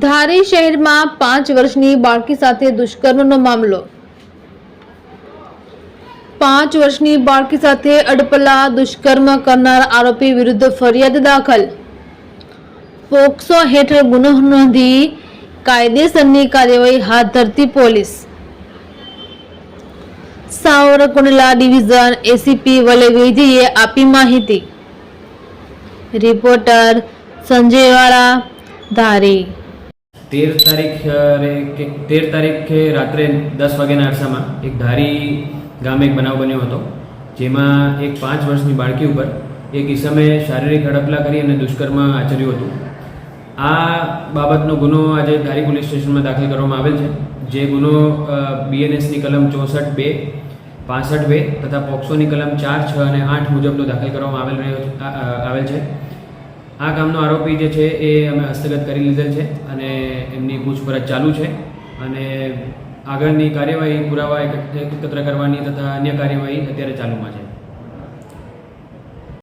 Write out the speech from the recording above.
ધારી શહેરમાં પાંચ વર્ષની બાળકી સાથે દુષ્કર્મનો મામલો. પાંચ વર્ષની બાળકી સાથે અડપલા દુષ્કર્મ કરનાર આરોપી વિરુદ્ધ ફરિયાદ દાખલ. પોક્સો હેઠળ ગુનો નોંધી કાયદેસરની કાર્યવાહી હાથ ધરતી પોલીસ. સાવરકુંડલા ડિવિઝન એસીપી વલેવેજીએ આપી માહિતી. રિપોર્ટર સંજય વાળા ધારી. તેર તારીખ તેર તારીખે રાત્રે દસ વાગ્યાના અરસામાં એક ધારી ગામે એક બનાવ બન્યો હતો, જેમાં એક પાંચ વર્ષની બાળકી ઉપર એક ઈસમે શારીરિક હડપલા કરી અને દુષ્કર્મ આચર્યું હતું. આ બાબતનો ગુનો આજે ધારી પોલીસ સ્ટેશનમાં દાખલ કરવામાં આવેલ છે, જે ગુનો બીએનએસની કલમ ચોસઠ બે, પાસઠ બે તથા પોક્સોની કલમ ચાર, છ અને આઠ મુજબનો દાખલ કરવામાં આવેલ રહ્યો આવેલ છે. આ કામનો આરોપી જે છે એ અમે હસ્તગત કરી લીધેલ છે અને એમની પૂછપરછ ચાલુ છે. અને આગળની કાર્યવાહી પુરાવા એકત્ર કરવાની તથા અન્ય કાર્યવાહી અત્યારે ચાલુમાં છે.